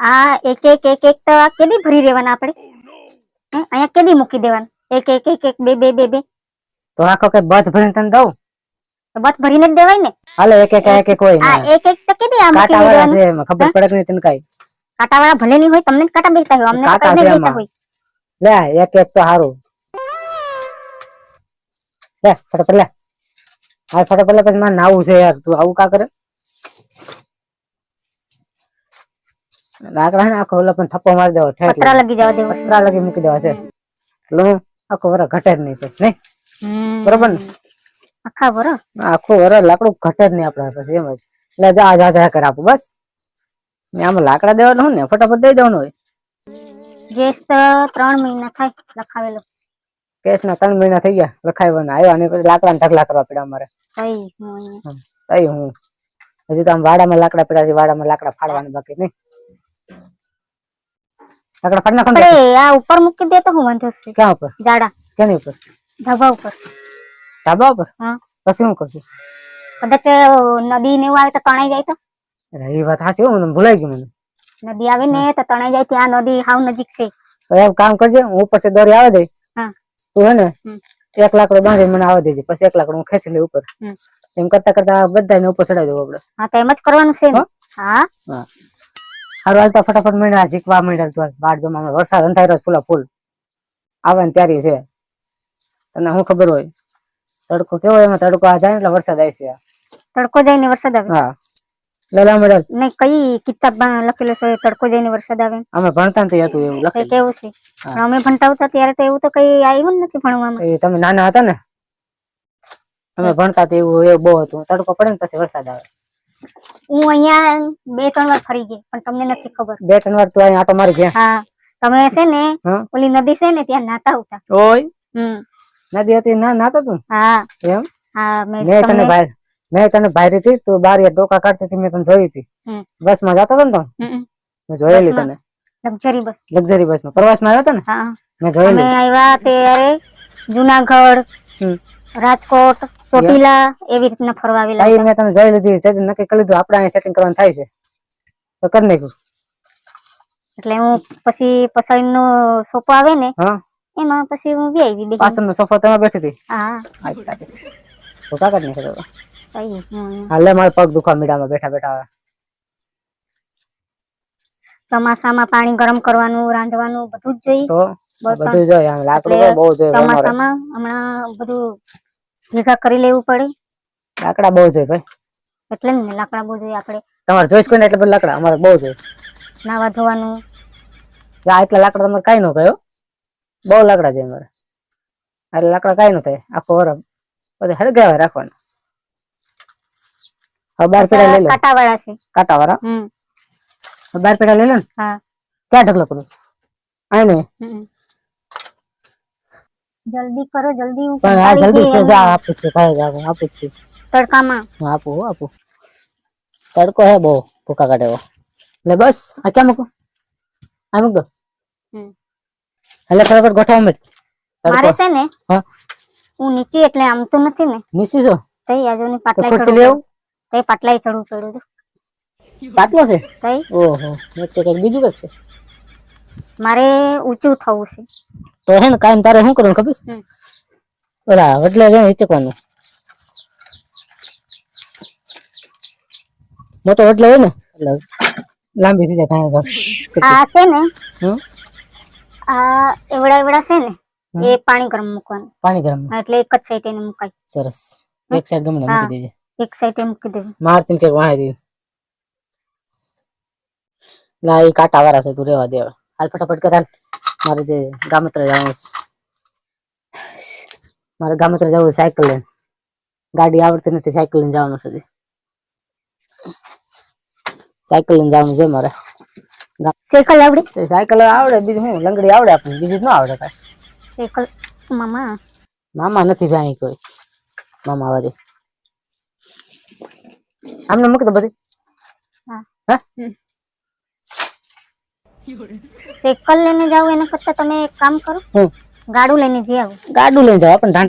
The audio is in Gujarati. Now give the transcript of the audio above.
આ એક એક એક એક તો આ કેદી ભરી દેવાના આપણે હે? અહીંયા કેદી મૂકી દેવાના એક એક એક એક બે બે બે બે તો આખો કે બધ ભરીને તને દઉં તો બધ ભરીને જ દેવાય ને હાલો એક એક એક એક હોય આ એક એક તો કેદી આ મૂકી કાંટા વાળા છે ખબર પડે કે નહીં તને કાંઈ કાંટાવાળા ભલે નહીં હોય તમને કાટા બેસતા હોય અમને કાટા બેસતા હોય લે એક એક તો હારું લે ફટાફટ લે આ ફટાફટ લે પછી મારે નાવું છે યાર તું આવું કા કરે લાકડા ને આખો ઓલા પણ થપ્પો મારી દેવો પતરા લગી જવા દેવો. વસ્ત્રા લગી મૂકી દેવા છે. એટલે હું આખો વરા ઘટે જ નહીં પછી નહીં? બરોબર ને? આખા બરો આખો વર લાકડું ઘટે જ નહીં આપડે પછી એમ જ. એટલે જા જા જા કર આપું બસ. ને આમાં લાકડા દેવાનું હોય ને ફટાફટ દઈ દેવાનું હોય. ગેસ તો ત્રણ મહિના થાય લખાવેલો. કેસ ના ત્રણ મહિના થઈ ગયા લખાયવાના આવ્યા ને પછી લાકડા ઢગલા કરવા પડ્યા અમારે. તઈ હું. હજી તો આમ વાડામાં લાકડા પડ્યા છે વાડામાં લાકડા ફાડવાના બાકી નહીં? ને આપણે આ ઉપર મૂકી દે તો હું વાંધો છે ક્યાં ઉપર? જાડા કેની ઉપર? ધાબા ઉપર. ધાબા ઉપર? હા. પછી હું કરશું? કદાચ નદી ને આવે તો તણાઈ જાય તો? એ વાત હાચી હો ભૂલાઈ ગયું મને. નદી આવે ને તો તણાઈ જાય ત્યાં નદી હાવ નજીક છે. તો એમ કામ કરજે હું ઉપરથી દોરી આવે દે. હા. તું હે ને એક લાકડો બાંધી મને આવે દેજે પછી એક લાકડો હું ખેંચી લે ઉપર. એમ કરતા કરતા બધાને ઉપર ચડાવી દઉં આપડે. હા તો એમ જ કરવાનું છે હા. હા. હારું હાલ તો ફટાફટ માંડ્યા શીખવા માંડ્યા તો બાર જોમાં વરસાદ અંધાઈ રહ્યો ફૂલા ફૂલ. આવે ને ત્યારે છે. તને શું ખબર હોય? તડકો કેવો એમાં તડકો આ જાય એટલે વરસાદ આવી છે. તડકો ને વરસાદ આવે? હા. લેલા મળેલ નહીં કઈ કિતાબમાં લખેલું છે? તડકો જઈને વરસાદ આવે? અમે ભણતા નથી તો હતું એવું લખે લખેલું. કેવું છે? અમે ભણતા હતા ત્યારે તો એવું તો કઈ આવ્યું જ નથી ભણવામાં. એ તમે નાના હતા ને? અમે ભણતા તો એવું એવું બહુ હતું. તડકો પડે ને પછી વરસાદ આવે. હું અહીંયા બે ત્રણ વાર ફરી ગઈ પણ તમને નથી ખબર. બે ત્રણ વાર તું અહીંયા આટો મારી ગયા હા તમે છે ને હા? ઓલી નદી છે ને ત્યાં નાતા હતા ઓય? હમ. નદી હતી ના નાતો તું? હા. એમ? હા મેં મેં તમને બહાર મેં તને બહાર હતી તું બાર ડોકા કાઢતી હતી મેં તને જોઈ હતી. હમ. બસમાં જતો હતો ને તું? મેં જોયેલી બસમાં? તને. Luxury bus. લક્ઝરી બસમાં પ્રવાસમાં આવ્યો ને હા. મેં અમે જોયેલી આવ્યા ત્યારે જુનાગઢ હમ. રાજકોટ ચોટીલા એવી રીતના ફરવા આવેલા તાઈ મેં તને જોઈ લીધી તે નક્કી કરી લીધું આપણે અહીં સેટિંગ કરવાનું થાય છે. તો કરી નાખ્યું. એટલે હું પછી પસાઈનો સોફો આવે ને હા. એમાં પછી હું બી આવી. પાછળનો સોફો તમે બેઠી હતી. હા. તો કા કરી નાખ્યો તો? હાલે મારે પગ દુખવા મીડામાં બેઠા બેઠા ચોમાસામાં પાણી ગરમ કરવાનું રાંધવાનું બધું જ જોઈએ તો? બધું જોઈએ લાકડું બહુ જોઈએ ચોમાસામાં હમણાં બધું ભેગા કરી લેવું પડે? લાકડા બહુ જોઈએ ભાઈ. એટલે ને લાકડા બહુ જોઈએ આપણે. તમારે જોઈશ કોઈ એટલે બધા લાકડા અમારે બહુ જોઈએ. નાવા ધોવાનું. આ એટલા લાકડા તમારે કાંઈ ન કયો બહુ લાકડા છે અમારે. એટલે લાકડા કાંઈ ન થાય. આખો વરસ બધે હળગાવે રાખવાનું. હવે બાર પેડા લઈ લો. કાંટા છે. કાંટા વાળા હમ બાર પેડા લઈ લો ને. હા. ક્યાં ઢગલો કરું આય ને હમ. જલ્દી કરો જલ્દી હું પણ આ જલ્દી છે જા આપું છું ખાઈ જાવ આપું છું. તડકામાં. આપું હો આપું. તડકો હે બહુ ભૂકા કાઢે એવો. એટલે બસ આ કેમ મૂકું? આ મૂકો. એટલે ફટાફટ ગોઠવવા માંડ મારે છે ને હા. હું નીચે એટલે આમ તો નથી ને. નીચી છો? તઈ આજુની ની પાટલાઈ ચડવું લેવું. તઈ પાટલાઈ ચડું પડ્યું હતું પાટલો છે? તઈ. ઓહો મેં બીજું કંઈક છે. મારે ઊંચું થવું છે. તો હે ને કાયમ તારે શું કરવાનું ખબર ઓલા એટલે છે હિચકવાનું. મોટો વડલો હોય ને એટલે લાંબી થઈ જાય કાંઈ આ છે ને આ એવડા એવડા છે ને એ પાણી ગરમ મૂકવાનું. પાણી ગરમ. એટલે એક જ સાઈડ એને મુકાય. સરસ. એક સાઈડ ગમે ને મૂકી દેજે. એક સાઈડ મૂકી દેજે. મારતી ને કંઈક વાહી દે. લા એ કાંટા વાળા છે તું રેવા દે હવે. હાલ ફટાફટ કરાલ. મારે જે ગામત્ર જવાનું છે. મારે ગામત્ર જવું સાયકલ લઈને. ગાડી આવડતી નથી સાયકલ લઈને જવાનું છે સાયકલ લઈને જવાનું છે મારે. સાયકલ આવડે? સાયકલ આવડે બીજું હું લંગડી આવડે આપણને બીજું ના ન આવડે કાંઈ. સાયકલ? મામા? મામા નથી ભાઈ કોઈ. મામા વાળી આમને મૂકી દો બધી. હા. હા? સાયકલ લઈને જાવ એના કરતા તમે એક કામ કરો. ગાડું લઈને જઈ આવો. ગાડું લઈને જાવ પણ ઢાંઢા